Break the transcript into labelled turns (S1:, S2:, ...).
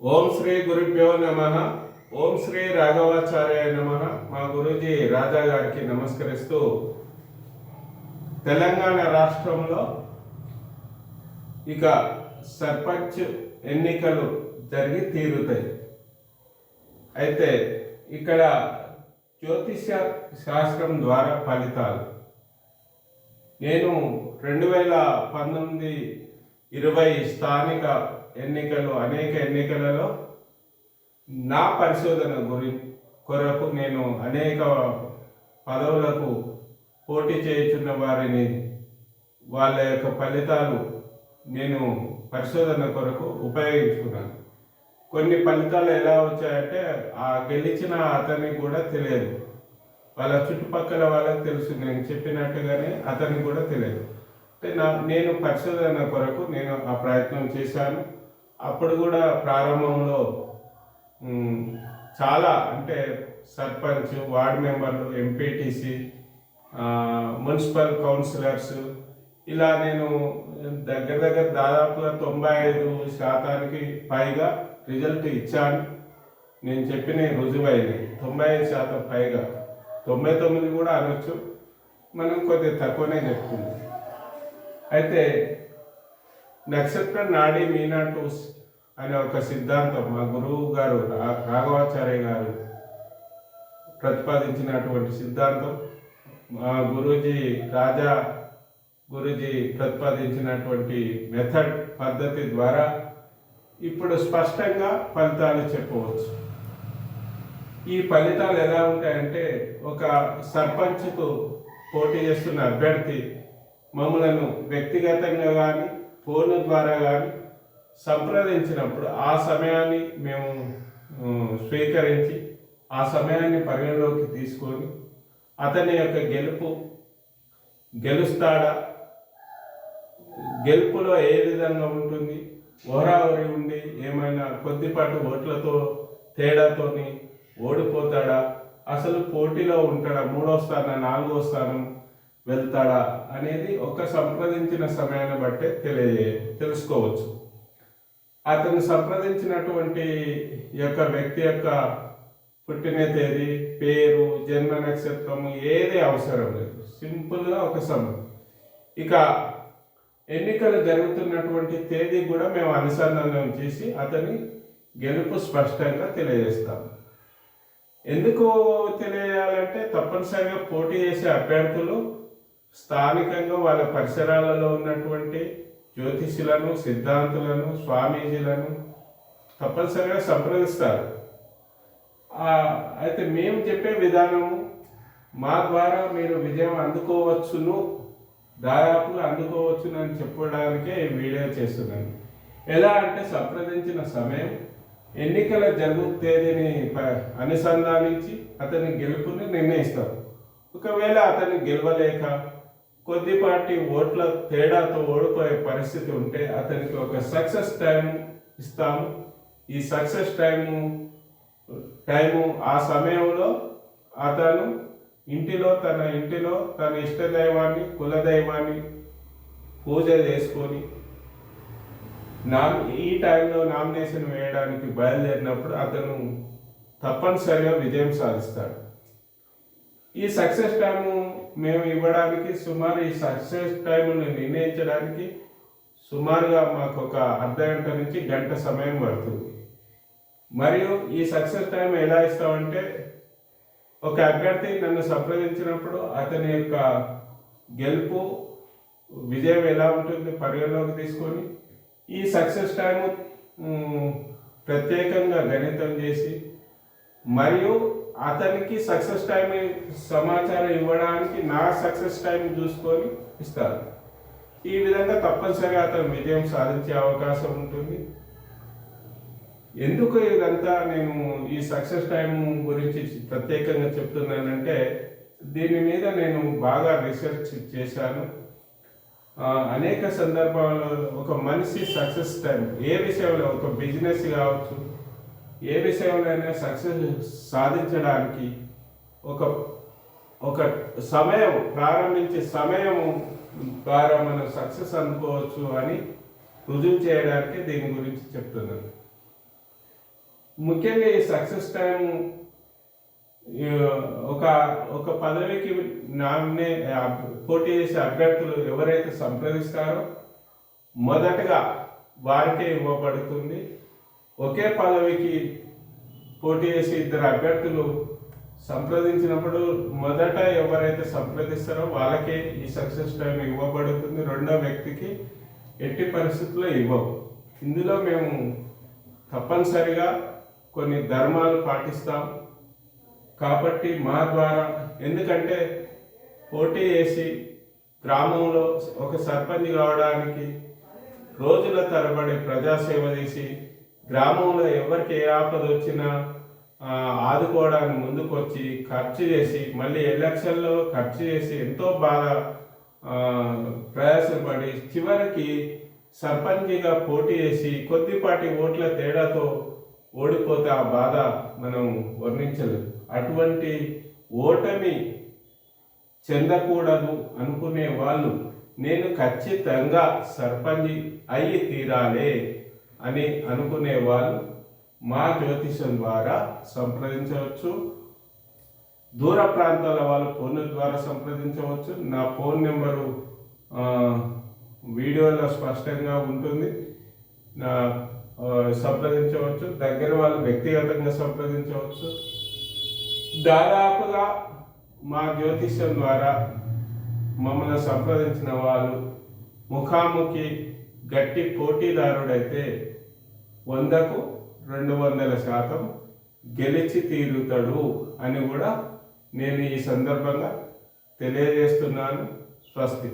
S1: ఓం శ్రీ గురుభ్యో నమ. ఓం శ్రీ రాఘవాచార్య నమ. మా గురూజీ రాజా గారికి నమస్కరిస్తూ తెలంగాణ రాష్ట్రంలో ఇక సర్పంచ్ ఎన్నికలు జరిగి తీరుతాయి. అయితే ఇక్కడ జ్యోతిష శాస్త్రం ద్వారా ఫలితాలు. నేను రెండు వేల పంతొమ్మిది ఇరవై స్థానిక ఎన్నికలు అనేక ఎన్నికలలో నా పరిశోధన గురి కొరకు నేను అనేక పదవులకు పోటీ చేయుచున్న వారిని వాళ్ళ యొక్క ఫలితాలు నేను పరిశోధన కొరకు ఉపయోగించుకున్నాను. కొన్ని ఫలితాలు ఎలా వచ్చాయంటే ఆ గెలిచిన అతనికి కూడా తెలియదు. వాళ్ళ చుట్టుపక్కల వాళ్ళకి తెలుసు నేను చెప్పినట్టుగానే అతనికి కూడా తెలియదు. అంటే నా నేను పరిశోధన కొరకు నేను ఆ ప్రయత్నం చేశాను. అప్పుడు కూడా ప్రారంభంలో చాలా అంటే సర్పంచ్ వార్డ్ మెంబర్లు ఎంపీటీసీ మున్సిపల్ కౌన్సిలర్స్ ఇలా నేను దగ్గర దగ్గర దాదాపుగా తొంభై ఐదు శాతానికి పైగా రిజల్ట్ ఇచ్చాను. నేను చెప్పిన రుజువైంది తొంభై ఐదు శాతం పైగా. తొంభై తొమ్మిది కూడా అనొచ్చు మనం కొద్దిగా తక్కువనే చెప్తుంది. అయితే నక్షత్ర నాడి మీనా టూస్ అనే ఒక సిద్ధాంతం మా గురువు గారు రాఘవాచార్య గారు ప్రతిపాదించినటువంటి సిద్ధాంతం. మా గురూజీ రాజా గురూజీ ప్రతిపాదించినటువంటి మెథడ్ పద్ధతి ద్వారా ఇప్పుడు స్పష్టంగా ఫలితాలు చెప్పవచ్చు. ఈ ఫలితాలు ఎలా ఉంటాయంటే ఒక సర్పంచ్కు పోటీ చేస్తున్న అభ్యర్థి మమ్మలను వ్యక్తిగతంగా కానీ ఫోన్ ద్వారా కానీ సంప్రదించినప్పుడు ఆ సమయాన్ని మేము స్వీకరించి ఆ సమయాన్ని పరిగణలోకి తీసుకొని అతని యొక్క గెలుపు గెలుస్తాడా గెలుపులో ఏ విధంగా ఉంటుంది ఓరావరి ఉండి ఏమైనా కొద్దిపాటి ఓట్లతో తేడాతోని ఓడిపోతాడా అసలు పోటీలో ఉంటాడా మూడో స్థానం నాలుగో స్థానం వెళ్తాడా అనేది ఒక సంప్రదించిన సమయాన్ని బట్టే తెలియ తెలుసుకోవచ్చు. అతను సంప్రదించినటువంటి యొక్క వ్యక్తి యొక్క పుట్టిన తేదీ పేరు జన్మ నక్షత్రం ఏది అవసరం లేదు. సింపుల్గా ఒక సమయం ఇక ఎన్నికలు జరుగుతున్నటువంటి తేదీ కూడా మేము అనుసంధానం చేసి అతని గెలుపు స్పష్టంగా తెలియజేస్తాం. ఎందుకు తెలియాలంటే తప్పనిసరిగా పోటీ చేసే అభ్యర్థులు స్థానికంగా వాళ్ళ పరిసరాలలో ఉన్నటువంటి జ్యోతిషులను సిద్ధాంతులను స్వామీజీలను తప్పనిసరిగా సంప్రదిస్తారు. అయితే మేము చెప్పే విధానము మా ద్వారా మీరు విజయం అందుకోవచ్చును దాదాపుగా అందుకోవచ్చును అని చెప్పడానికే ఈ వీడియో చేస్తున్నాను. ఎలా అంటే సంప్రదించిన సమయం ఎన్నికల జరుగు తేదీని ప- అనుసంధానించి అతని గెలుపుని నిర్ణయిస్తారు ఒకవేళ అతను గెలవలేక కొద్దిపాటి ఓట్ల తేడాతో ఓడిపోయే పరిస్థితి ఉంటే అతనికి ఒక సక్సెస్ టైం ఇస్తాము. ఈ సక్సెస్ టైము టైము ఆ సమయంలో అతను ఇంటిలో తన ఇంటిలో తన ఇష్ట దైవాన్ని కులదైవాన్ని పూజ చేసుకొని నామ్ ఈ టైంలో నామినేషన్ వేయడానికి బయలుదేరినప్పుడు అతను తప్పనిసరిగా విజయం సాధిస్తాడు. ఈ సక్సెస్ టైము మేము ఇవ్వడానికి సుమారు ఈ సక్సెస్ టైమును నిర్ణయించడానికి సుమారుగా మాకు ఒక అర్ధ గంట నుంచి గంట సమయం పడుతుంది. మరియు ఈ సక్సెస్ టైం ఎలా ఇస్తామంటే ఒక అభ్యర్థి నన్ను సంప్రదించినప్పుడు అతని యొక్క గెలుపు విజయం ఎలా ఉంటుంది పరిగణలోకి తీసుకొని ఈ సక్సెస్ టైము ప్రత్యేకంగా గణితం చేసి మరియు అతనికి సక్సెస్ టైం సమాచారం ఇవ్వడానికి నా సక్సెస్ టైం చూసుకొని ఇస్తారు. ఈ విధంగా తప్పనిసరిగా అతను విజయం సాధించే అవకాశం ఉంటుంది. ఎందుకు ఇదంతా నేను ఈ సక్సెస్ టైం గురించి ప్రత్యేకంగా చెప్తున్నానంటే దీని మీద నేను బాగా రీసెర్చ్ చేశాను. అనేక సందర్భాల్లో ఒక మనిషి సక్సెస్ టైం ఏ విషయంలో ఒక బిజినెస్ కావచ్చు ఏ విషయంలో అయినా సక్సెస్ సాధించడానికి ఒక ఒక సమయం ప్రారంభించే సమయం ద్వారా మనం సక్సెస్ అందుకోవచ్చు అని రుజువు చేయడానికి దీని గురించి చెప్తున్నాను. ముఖ్యంగా ఈ సక్సెస్ టైం ఒక ఒక పదవికి నామినే పోటీ చేసే అభ్యర్థులు ఎవరైతే సంప్రదిస్తారో మొదటగా వారికే ఇవ్వబడుతుంది. ఒకే పదవికి పోటీ చేసే ఇద్దరు అభ్యర్థులు సంప్రదించినప్పుడు మొదట ఎవరైతే సంప్రదిస్తారో వాళ్ళకే ఈ సక్సెస్ టైం ఇవ్వబడుతుంది. రెండో వ్యక్తికి ఎట్టి పరిస్థితుల్లో ఇవ్వవు. ఇందులో మేము తప్పనిసరిగా కొన్ని ధర్మాలు పాటిస్తాం. కాబట్టి మా ద్వారా ఎందుకంటే పోటీ చేసి గ్రామంలో ఒక సర్పంచ్ కావడానికి రోజుల తరబడి ప్రజాసేవ చేసి గ్రామంలో ఎవరికి ఏ ఆపద వచ్చినా ఆదుకోవడానికి ముందుకు వచ్చి ఖర్చు చేసి మళ్ళీ ఎలక్షన్లో ఖర్చు చేసి ఎంతో బాగా ప్రయాసపడి చివరికి సర్పంచిగా పోటీ చేసి కొద్దిపాటి ఓట్ల తేడాతో ఓడిపోతే ఆ బాధ మనం వర్ణించలేదు అటువంటి ఓటమి చెందకూడదు అనుకునే వాళ్ళు నేను ఖచ్చితంగా సర్పంచ్ అయ్యి తీరాలే. అని అనుకునే వాళ్ళు మా జ్యోతిషం ద్వారా సంప్రదించవచ్చు. దూర ప్రాంతాల వాళ్ళు ఫోన్ ద్వారా సంప్రదించవచ్చు. నా ఫోన్ నెంబరు వీడియోలో స్పష్టంగా ఉంటుంది. నా సంప్రదించవచ్చు. దగ్గర వాళ్ళు వ్యక్తిగతంగా సంప్రదించవచ్చు. దాదాపుగా మా జ్యోతిష్యం ద్వారా మమ్మల్ని సంప్రదించిన వాళ్ళు ముఖాముఖి గట్టి పోటీదారుడైతే వందకు రెండు వందల శాతం గెలిచి తీరుతాడు అని కూడా నేను ఈ సందర్భంగా తెలియజేస్తున్నాను. స్వస్తి.